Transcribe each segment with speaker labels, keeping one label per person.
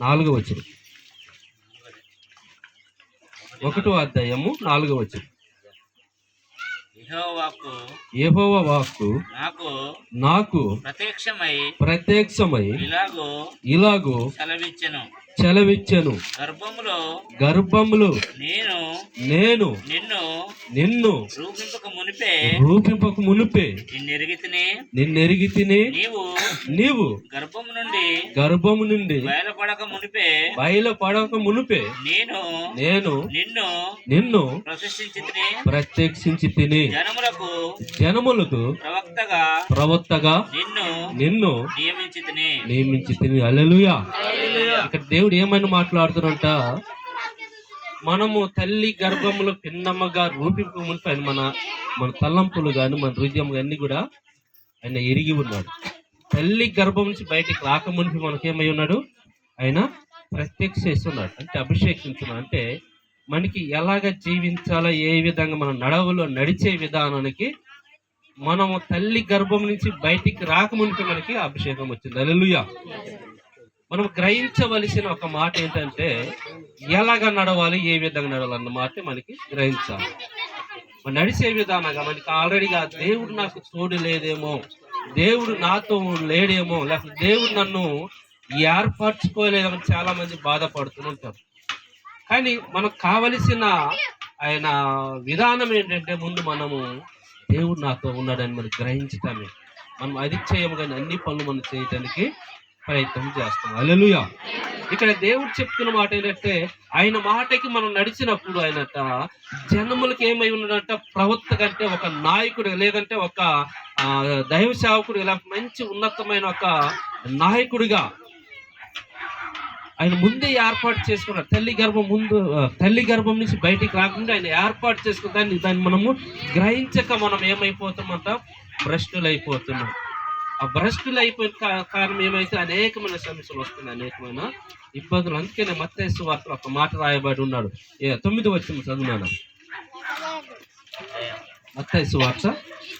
Speaker 1: నాలుగో వచ్చిన ఒకటో అధ్యాయము నాలుగో వచ్చిన
Speaker 2: యెహోవాకు
Speaker 1: ఏహోవ వాక్కు
Speaker 2: నాకు
Speaker 1: నాకు
Speaker 2: ప్రత్యక్షమై
Speaker 1: ప్రత్యక్షమై
Speaker 2: ఇలాగూ
Speaker 1: ఇలాగూ
Speaker 2: సెలవిచ్చెను.
Speaker 1: చెలవిచ్చెను.
Speaker 2: గర్భములో
Speaker 1: గర్భములు
Speaker 2: నేను
Speaker 1: నేను
Speaker 2: నిన్ను
Speaker 1: నిన్ను
Speaker 2: రూపింపక మునిపే
Speaker 1: రూపింపక మునిపే
Speaker 2: నిన్నెరిగితిని
Speaker 1: నిన్నెరిగి తిని
Speaker 2: నీవు
Speaker 1: నీవు
Speaker 2: గర్భము నుండి
Speaker 1: గర్భము నుండి
Speaker 2: బయలుపడక మునిపే
Speaker 1: బయలు పడక మునిపే
Speaker 2: నేను
Speaker 1: నేను
Speaker 2: నిన్ను
Speaker 1: నిన్ను
Speaker 2: ప్రతిష్ఠించితిని
Speaker 1: ప్రత్యక్షించి తిని
Speaker 2: జనములకు
Speaker 1: జనములకు
Speaker 2: ప్రవక్తగా
Speaker 1: ప్రవక్తగా
Speaker 2: నిన్ను
Speaker 1: నిన్ను
Speaker 2: నియమించితిని.
Speaker 1: నియమించి తిని అల్లెలుయా ఇక్కడ దేవుడు ఏమని మాట్లాడుతున్నంట మనము తల్లి గర్భములు పిన్నమ్మగా రూపింపు మునిపి ఆయన మన మన తల్లంపులు కానీ మన హృదయం అన్ని కూడా ఆయన ఎరిగి ఉన్నాడు. తల్లి గర్భం నుంచి బయటికి రాక మునిపి మనకేమై ఉన్నాడు? ఆయన ప్రత్యక్షిస్తున్నాడు అంటే అభిషేకించున్నాడు. అంటే మనకి ఎలాగ జీవించాలో ఏ విధంగా మనం నడవలో నడిచే విధానానికి మనము తల్లి గర్భం నుంచి బయటికి రాకముందుకు మనకి అభిషేకం వచ్చింది. అల్లెలుయా మనం గ్రహించవలసిన ఒక మాట ఏంటంటే ఎలాగ నడవాలి ఏ విధంగా నడవాలి అన్న మాట మనకి గ్రహించాలి. మనం నడిచే విధానంగా మనకి ఆల్రెడీగా దేవుడు నాకు తోడు లేదేమో దేవుడు నాతో లేడేమో లేకపోతే దేవుడు నన్ను ఏర్పరచుకోలేదని చాలా మంది బాధపడుతూ ఉంటారు. కానీ మనకు కావలసిన ఆయన విధానం ఏంటంటే ముందు మనము దేవుడు నాతో ఉన్నాడని మనం గ్రహించటమే. మనం అది చేయము కానీ అన్ని పనులు మనం చేయటానికి ప్రయత్నం చేస్తాం. అలెలుయ ఇక్కడ దేవుడు చెప్తున్న మాట ఏంటంటే ఆయన మాటకి మనం నడిచినప్పుడు ఆయనట జనములకు ఏమై ఉన్నాడంట ప్రవక్త కంటే ఒక నాయకుడు లేదంటే ఒక దైవ సేవకుడు ఇలా మంచి ఉన్నతమైన ఒక నాయకుడిగా ఆయన ముందే ఏర్పాటు చేసుకున్నాడు. తల్లి గర్భం ముందు తల్లి గర్భం నుంచి బయటికి రాకుండా ఆయన ఏర్పాటు చేసుకున్న దాన్ని దాన్ని మనము గ్రహించక మనం ఏమైపోతామంట భ్రష్టులైపోతున్నాం. ఆ భ్రష్టులు అయిపోయిన కారణం ఏమైతే అనేకమైన సమస్యలు వస్తున్నాయి అనేకమైన ఇబ్బందులు. అందుకనే మత్తేసు వార్త ఒక మాట రాయబడి ఉన్నాడు. ఏ తొమ్మిది వచ్చిన చదువునాను? మత్తేసు వార్త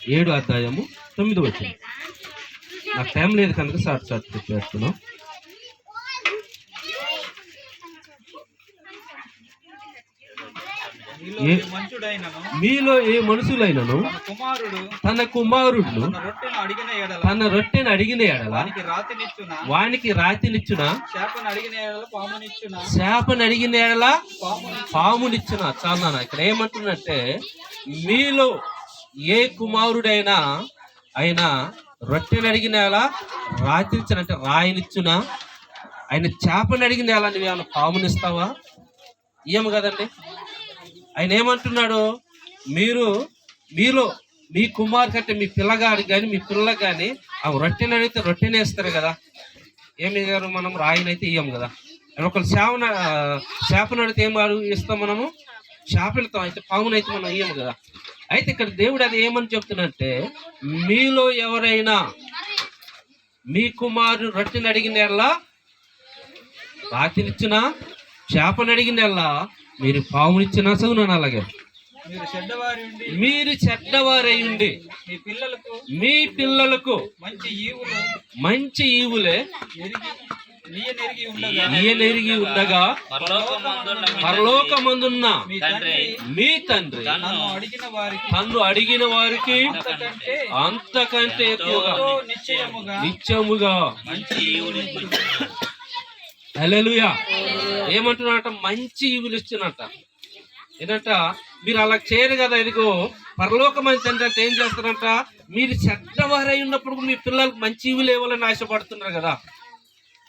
Speaker 1: ఏడు అధ్యాయము తొమ్మిది వచ్చింది నాకు టైం లేదు కనుక సార్ సార్ చెప్పేస్తున్నాం ఏ-
Speaker 3: మంచుడైనను
Speaker 1: మీలో ఏ? మనుషులైనను?
Speaker 3: తన కుమారుడు
Speaker 1: తన కుమారుడు
Speaker 3: తన రొట్టెను అడిగిన ఎడల. వానికి రాతినిచ్చున?
Speaker 1: వానికి రాతినిచ్చున?
Speaker 3: చేపను అడిగిన ఎడల పామునిచ్చున?
Speaker 1: చాలా. ఇక్కడ ఏమంటున్నట్టే మీలో ఏ కుమారుడైనా ఆయన రొట్టెను అడిగిన ఎలా రాతినిచ్చునంటే రాయినిచ్చునా? ఆయన చేపను అడిగిన ఎలా నువ్వేమైనా పామునిస్తావా? ఏం కదండి. ఆయన ఏమంటున్నాడు? మీరు మీలో మీ కుమార్ కంటే మీ పిల్లగాడు కానీ మీ పిల్ల కానీ ఆ రొట్టెని అడిగితే రొట్టెనే ఇస్తారు కదా. ఏమి గారు మనం రాయినైతే ఇయ్యం కదా. ఒకళ్ళు చేపన చేపను అడిగితే ఏం అడుగు ఇస్తాం మనము? చేపలతో అయితే పామునైతే మనం ఇయ్యం కదా. అయితే ఇక్కడ దేవుడు అది ఏమని చెప్తున్నంటే మీలో ఎవరైనా మీ కుమారుడు రొట్టెని అడిగిన రాతినిచ్చునా? చేపను అడిగిన మీరు పామునిచ్చినా చదువునాను అలాగే.
Speaker 3: మీరు చెడ్డవారి ఉండి మీ పిల్లలకు
Speaker 1: మీ పిల్లలకు
Speaker 3: మంచి ఈవులు
Speaker 1: మంచి ఈయనెరిగి ఉండగా.
Speaker 2: పరలోకమందున్న మీ తండ్రి.
Speaker 3: తండ్రి
Speaker 1: మీ తండ్రి.
Speaker 3: నన్ను అడిగిన వారికి
Speaker 1: తన్ను అడిగిన వారికి
Speaker 3: అంతకంటే
Speaker 1: అంతకంటే ఎక్కువగా నిత్యముగా హల్లెలూయా. ఏమంటున్నారట మంచి ఈవులు ఇస్తున్నట ఏంటంట? మీరు అలా చేయరు కదా ఇదిగో. పరలోకమైన తండ్రి అంటే ఏం చేస్తారంట? మీరు చెడ్డవారై ఉన్నప్పుడు మీ పిల్లలకు మంచి ఈవులు ఇవ్వాలని ఆశపడుతున్నారు కదా.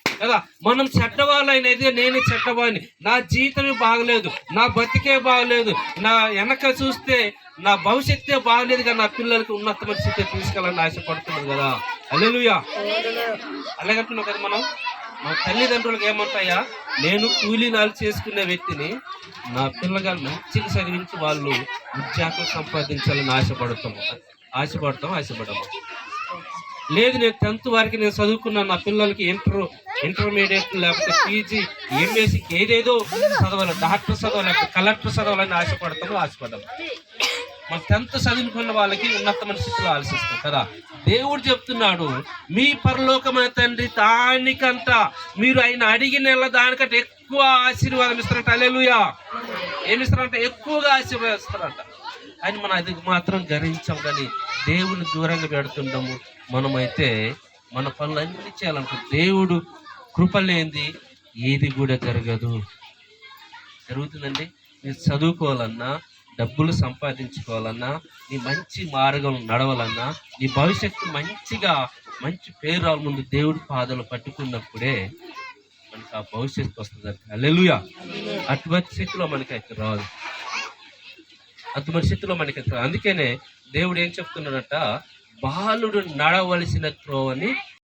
Speaker 1: కదా? మనం చెడ్డవాళ్ళైనది నేనే చెడ్డవాడిని. నా జీవితమే బాగలేదు నా బతికే బాగలేదు నా వెనక చూస్తే నా భవిష్యత్తే బాగలేదు కదా నా పిల్లలకి ఉన్నతమైన స్థితి తీసుకెళ్ళాలని ఆశపడుతున్నారు కదా. అల్లెలుయా అలాగంటున్నాం కదా మనం. మా తల్లిదండ్రులకు ఏమంటాయా? నేను కూలీనాలు చేసుకునే వ్యక్తిని నా పిల్లగాలు మంచిగా చదివించి వాళ్ళు ఉద్యోగం సంపాదించాలని ఆశపడతాము. ఆశపడతాం ఆశపడము. లేదు నేను టెన్త్ వరకు నేను చదువుకున్న నా పిల్లలకి ఇంటర్ ఇంటర్మీడియట్ లేకపోతే పీజీ ఎంఎస్సి ఏదేదో చదవాలి డాక్టర్ చదవాలి లేకపోతే కలెక్టర్ చదవాలని ఆశపడతాము ఆశపడము. మన టెన్త్ చదువుకున్న వాళ్ళకి ఉన్నతమైన స్థితిలో ఆలోచిస్తాం కదా. దేవుడు చెప్తున్నాడు మీ పరలోకమైన తండ్రి దానికంట మీరు ఆయన అడిగిన దానికంటే ఎక్కువ ఆశీర్వాదం ఇస్తారంట. అలెలుయా ఏమి ఇస్తారంట ఎక్కువగా ఆశీర్వాదిస్తారంట. అని మనం అది మాత్రం గ్రహించాం కానీ దేవుని దూరంగా పెడుతుండము. మనమైతే మన పనులు అన్ని చేయాలనుకో దేవుడు కృప లేనిది ఏది కూడా జరగదు. జరుగుతుందండి. మీరు చదువుకోవాలన్నా డబ్బులు సంపాదించుకోవాలన్నా నీ మంచి మార్గం నడవాలన్నా నీ భవిష్యత్తు మంచిగా మంచి పేరు రావాలి ముందు దేవుడి పాదాలు పట్టుకున్నప్పుడే మనకు ఆ భవిష్యత్తు వస్తుంది అల్లెలుయా అటువంటి స్థితిలో మనకైతే రాదు. అటువంటి స్థితిలో మనకి రాదు. అందుకనే దేవుడు ఏం చెప్తున్నాడట? బాలుడు నడవలసిన త్రోవని